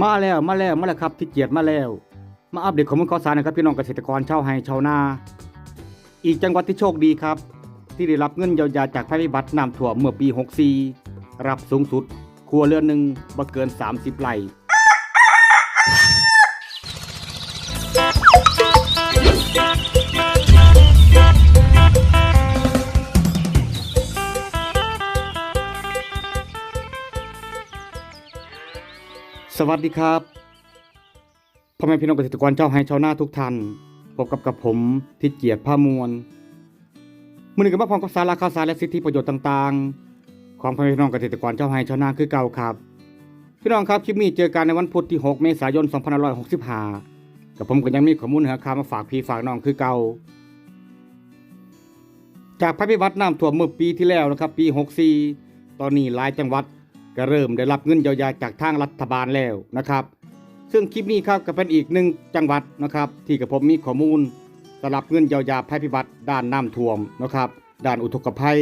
มาแล้วมาแล้วมาแล้วครับที่เกียรติมาแล้ว มาอัปเดตข้อมูลข่าวสารนะครับพี่น้องเกษตรกรชาวไฮชาวนา อีกจังหวัดที่โชคดีครับ ที่ได้รับเงินเยียวยาจากภัยพิบัติน้ำท่วมเมื่อปี 64 รับสูงสุด ครัวเรือนหนึ่งบ่เกิน 30ไร่ สวัสดีครับพ่อแม่พี่น้องเกษตรกรเจ้าไร่ชาวนาทุกท่านพบกับกับผมทิศเกียรติผ้ามวลมือหนึ่งกับมาพร้อมกับสาระข่าวสารและสิทธิประโยชน์ต่างๆ ของพ่อแม่พี่น้องเกษตรกรเจ้าไร่ชาวนาคือเก่าครับ พี่น้องครับคลิปนี้เจอกันในวันพุธที่ 6 เมษายน 2565กับผมก็ยังมีข้อมูลเนื้อข่ามาฝากพี่ฝากน้องคือเก่าจากภัยพิบัติน้ำท่วมเมื่อปีที่แล้วนะครับปี 64 ตอนนี้หลายจังหวัด ก็เริ่มได้รับเงินเยียวยาจากทางรัฐบาลแล้วนะครับ ซึ่งคลิปนี้ครับก็เป็นอีกหนึ่งจังหวัดนะครับ ที่กับผมมีข้อมูลสำหรับเงินเยียวยาภัยพิบัติด้านน้ำท่วมนะครับด้านอุทกภัย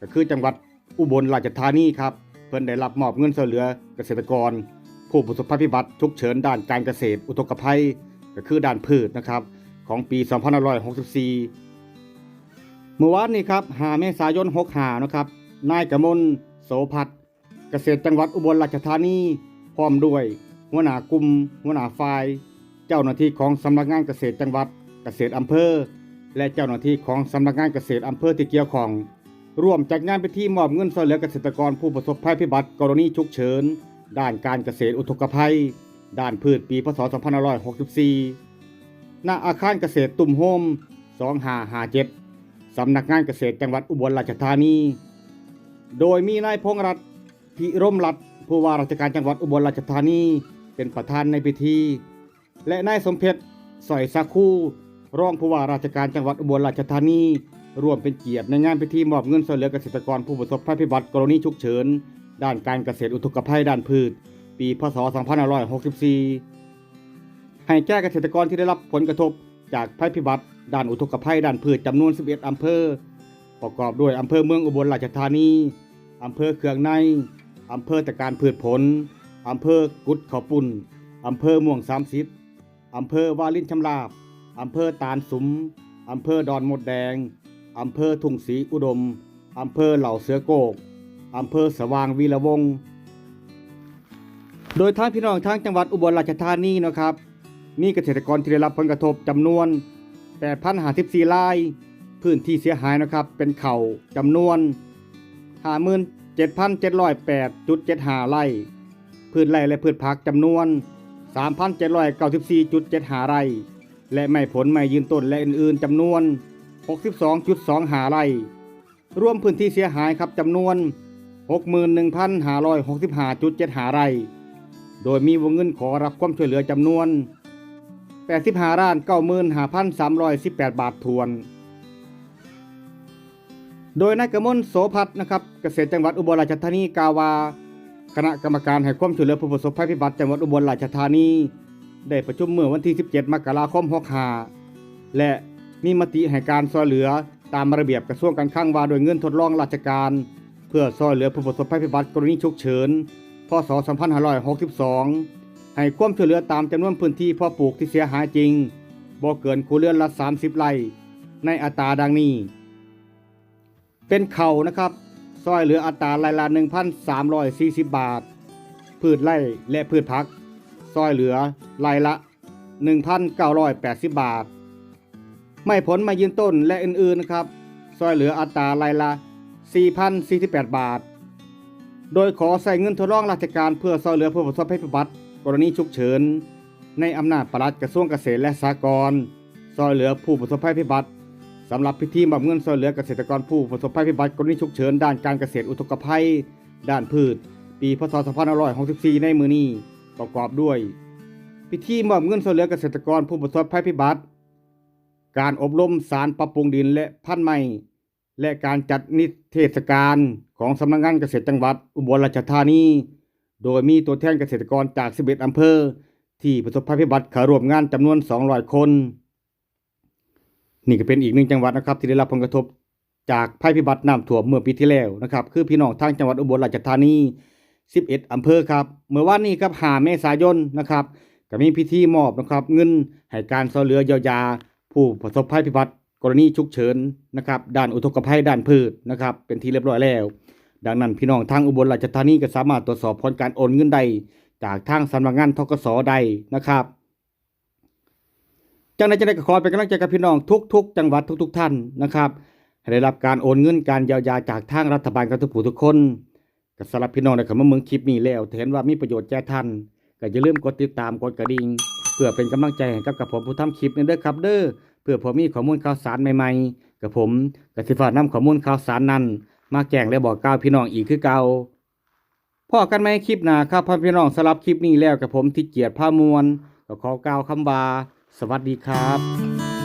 ก็คือจังหวัดอุบลราชธานีครับเพิ่นได้รับมอบเงินช่วยเหลือเกษตรกร ผู้ประสบภัยพิบัติฉุกเฉินด้านการเกษตร อุทกภัย ก็คือด้านพืชนะครับของปี 2564 เมื่อวานนี้ครับ5เมษายน65นะครับนายกมลโสภัทร กษตรจังหวัดอุบลราชธานีพร้อมด้วย หัวหน้ากลุ่มหัวหน้าฝ่าย เจ้าหน้าที่ของสำนักงานเกษตรจังหวัดเกษตรอำเภอ และเจ้าหน้าที่ของสำนักงานเกษตรอำเภอที่เกี่ยวข้องร่วมจัดงานพิธีมอบเงินช่วยเหลือเกษตรกรผู้ประสบภัยพิบัติกรณีฉุกเฉิน ด้านการเกษตรอุทกภัย ด้านพืชปีพศ 2564 ณ อาคารเกษตรตุ่มโฮม 2557 สำนักงานเกษตรจังหวัดอุบลราชธานี โดยมีนายพงษ์รัตน์ พิรมรัตผู้ว่าราชการจังหวัดอุบลราชธานีเป็นประธานในพิธี และนายสมเพชรสอยสักคู่รองผู้ว่าราชการจังหวัดอุบลราชธานีร่วมเป็นเกียรติในงานพิธีมอบเงินช่วยเหลือเกษตรกรผู้ประสบภัยพิบัติกรณีฉุกเฉิน ด้านการเกษตรอุทกภัยด้านพืช ปีพศ 2564 ให้แก้เกษตรกรที่ได้รับผลกระทบจากภัยพิบัติด้านอุทกภัยด้านพืชจำนวน 11 อำเภอ ประกอบด้วยอำเภอเมืองอุบลราชธานีอำเภอเคืองใน อำเภอตะการพืชผล อำเภอกุดเขาปุ่น อำเภอม่วงสามสิบอำเภอวาลินชำลาบ อำเภอตาลสุม อำเภอดอนมดแดง อำเภอทุ่งศรีอุดม อำเภอเหล่าเสือโกก อำเภอสว่างวีระวง โดยทางพี่น้องทางจังหวัดอุบลราชธานีนะครับ มีเกษตรกรที่ได้รับผลกระทบจำนวน 8,054ราย พื้นที่เสียหายนะครับเป็นเข่าจำนวน 7,708.75ไร่ พืชไร่และพืชผักจำนวน 3,794.75 ไร่ และไม้ผลไม้ยืนต้นและอื่นๆจำนวน 62.25 ไร่ รวมพื้นที่เสียหายครับจำนวน 61,565.75 ไร่ โดยมีวงเงินขอรับความช่วยเหลือจำนวน 85ล้าน95,318 บาททวน โดยนายกมลโสภัทนะครับเกษตรจังหวัดอุบลราชธานีกาวา คณะกรรมการให้ความช่วยเหลือผู้ประสบภัยพิบัติจังหวัดอุบลราชธานี ได้ประชุมเมื่อวันที่ 17 มกราคม65และมีมติให้การช่วยเหลือตามระเบียบกระทรวงการคลังว่าโดยเงินทดลองราชการ เพื่อช่วยเหลือผู้ประสบภัยพิบัติกรณีฉุกเฉินพศ 2562 ให้ความช่วยเหลือตามจำนวนพื้นที่พาะปลูกที่เสียหายจริงบ่เกินครัวเรือนละ 30 ไร่ในอัตราดังนี้ เป็นเข่านะครับซอยเหลืออัตรารายละ1,340 บาท พืชไร่และพืชผัก ซอยเหลือรายละ 1,980 บาท ไม่ผลมายืนต้นและอื่นๆนะครับ ซอยเหลืออัตรารายละ 4,048 บาท โดยขอใส่เงินทดลองราชการเพื่อซอยเหลือผู้ประสบภัยพิบัติกรณีฉุกเฉินในอำนาจปลัดกระทรวงเกษตรและสหกรณ์ซอยเหลือผู้ประสบภัยพิบัติ สำหรับพิธีมอบเงินช่วยเหลือเกษตรกรผู้ประสบภัยพิบัติกรณีฉุกเฉินด้านการเกษตรอุทกภัย ด้านพืช ปีพศ2564 ในมือนี้ประกอบด้วย พิธีมอบเงินช่วยเหลือเกษตรกรผู้ประสบภัยพิบัติ การอบรมสารปรับปรุงดินและพันธุ์ใหม่ และการจัดนิเทศกาลของสำนักงานเกษตรจังหวัด อุบลราชธานี โดยมีตัวแทนเกษตรกรจาก 11 อำเภอ ที่ประสบภัยพิบัติเข้าร่วมงานจำนวน 200 คน นี่ก็เป็นอีกหนึ่งจังหวัดนะครับที่ได้รับผลกระทบจากภัยพิบัติน้ำท่วมเมื่อปีที่แล้วนะครับคือพี่น้องทางจังหวัดอุบลราชธานี 11 อำเภอครับเมื่อวานนี้ครับ5เมษายนนะครับก็มีพิธีมอบนะครับเงินให้การช่วยเหลือเยียวยา ผู้ประสบภัยพิบัติกรณีฉุกเฉินนะครับด้านอุทกภัยด้านพืชนะครับเป็นที่เรียบร้อยแล้ว ดังนั้นพี่น้องทางอุบลราชธานีก็สามารถตรวจสอบผลการโอนเงินใดจากทางสำนักงานทกสใดนะครับ จังใดจังใดก็ขอเป็นกำลังใจกับพี่น้องทุก ๆ จังหวัดทุก ๆ ท่านนะครับให้ได้รับการโอนเงินการเยียวยาจากทางรัฐบาลกับทุกผู้ทุกคนก็สำหรับพี่น้องในคำว่าเมืองคลิปนี้แล้วเห็นว่ามีประโยชน์แก่ท่านก็อย่าลืมกดติดตามกดกระดิ่งเพื่อเป็นกำลังใจให้กับกับผมผู้ทำคลิปนี้เด้อครับเด้อเพื่อผมมีข้อมูลข่าวสารใหม่ๆ กับผมก็สิฟ้านำข้อมูลข่าวสารนั้น มาแจ้งและบอกกล่าวพี่น้องอีกคือเก่าพอกันไหมคลิปหนาครับพ่อพี่น้องสำหรับคลิปนี้แล้วกับผมที่เกียรติผ้ามวลก็ขอกล่าวคำว่า สวัสดีครับ